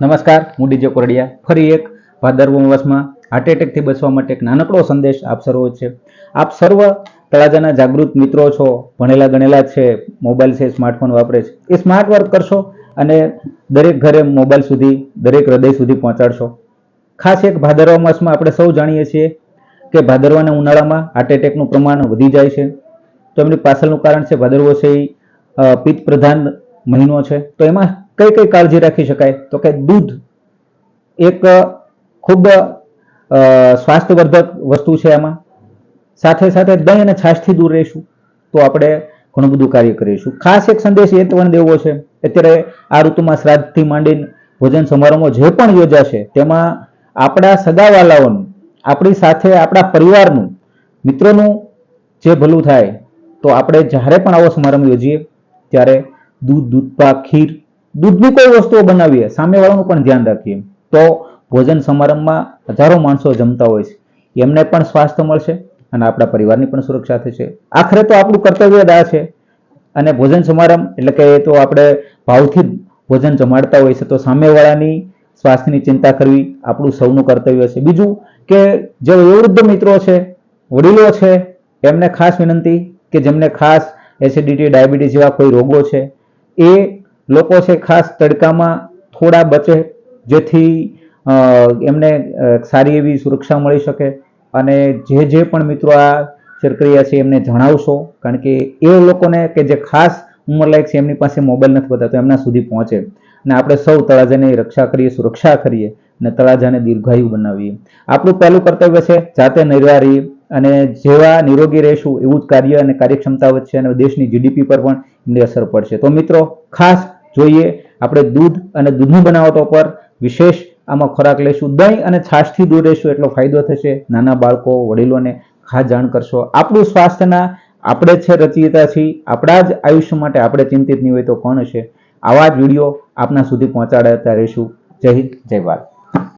નમસ્કાર, હું ડીજે કોરડિયા. ફરી એક ભાદરવો માસમાં હાર્ટ એટેકથી બચવા માટે એક નાનકડો સંદેશ આપ સર્વ છે. આપ સર્વ તળાજાના જાગૃત મિત્રો છો, ભણેલા ગણેલા છે મોબાઈલ છે સ્માર્ટફોન વાપરે છે. એ સ્માર્ટ વર્ક કરશો અને દરેક ઘરે મોબાઈલ સુધી, દરેક હૃદય સુધી પહોંચાડશો. ખાસ એક ભાદરવા માસમાં આપણે સૌ જાણીએ છીએ કે ભાદરવાના ઉનાળામાં હાર્ટ એટેકનું પ્રમાણ વધી જાય છે. તો એમની પાછળનું કારણ છે ભાદરવો છે એ પિત્ત પ્રધાન મહિનો છે. તો એમાં કઈ કઈ કાળજી રાખી શકાય? તો કે દૂધ એક ખૂબ સ્વાસ્થ્યવર્ધક વસ્તુ છે એમાં સાથે સાથે દહીં અને છાશથી દૂર રહીશું, તો આપણે ઘણું બધું કાર્ય કરીશું. ખાસ એક સંદેશ એ પણ દેવો છે, અત્યારે આ ઋતુમાં શ્રાદ્ધથી માંડીને ભોજન સમારંભો જે પણ યોજાશે, તેમાં આપણા સગાવાલાઓનું, આપણી સાથે આપણા પરિવારનું, મિત્રોનું જે ભલું થાય, તો આપણે જ્યારે પણ આવો સમારંભ યોજીએ, ત્યારે દૂધ દૂધપા ખીર દૂધની કોઈ વસ્તુઓ બનાવીએ, સામેવાળાનું પણ ધ્યાન રાખીએ. તો ભોજન સમારંભમાં હજારો માણસો જમતા હોય છે. એમને પણ સ્વાસ્થ્ય મળશે અને આપણા પરિવારની પણ સુરક્ષા થશે. આખરે તો આપણું કર્તવ્ય આ છે. અને ભોજન સમારંભ, એટલે કે એ તો આપણે ભાવથી ભોજન જમાડતા હોય છે, તો સામેવાળાની સ્વાસ્થ્યની ચિંતા કરવી આપણું સૌનું કર્તવ્ય છે. બીજું કે જે વૃદ્ધ મિત્રો છે, વડીલો છે, એમને ખાસ વિનંતી કે જેમને ખાસ એસિડિટી, ડાયાબિટીસ જેવા કોઈ રોગો છે, એ લોકો છે ખાસ તડકામાં થોડા બચે, જેથી એમને સારી એવી સુરક્ષા મળી શકે. અને જે જે પણ મિત્રો આ શેર છે એમને જણાવશો, કારણ કે એ લોકોને કે જે ખાસ ઉંમરલાયક છે એમની પાસે મોબાઈલ નથી હોતા તો એમના સુધી પહોંચે. અને આપણે સૌ તળાજાની રક્ષા કરીએ, સુરક્ષા કરીએ અને તળાજાને દીર્ઘાયુ બનાવીએ. આપણું પહેલું કર્તવ્ય છે જાતે નિર્વારી અને જેવા નિરોગી રહેશું એવું જ કાર્ય અને કાર્યક્ષમતા વધશે અને દેશની જીડીપી પર પણ એમની અસર પડશે. તો મિત્રો, ખાસ જોઈએ. આપણે દૂધ અને દૂધની બનાવટો પર વિશેષ આમાં ખોરાક લઈશું. દહીં અને છાશથી દૂર રહીશું એટલો ફાયદો થશે. નાના બાળકો, વડીલોને ખાસ જાણ કરશો. આપણું સ્વાસ્થ્યના આપણે છે રચયિતા છીએ આપણા જ આયુષ્ય માટે આપણે ચિંતિત નહીં હોય તો કોણ હશે? આવા જ વીડિયો આપના સુધી પહોંચાડતા રહીશું. જય હિન્દ, જય ભારત.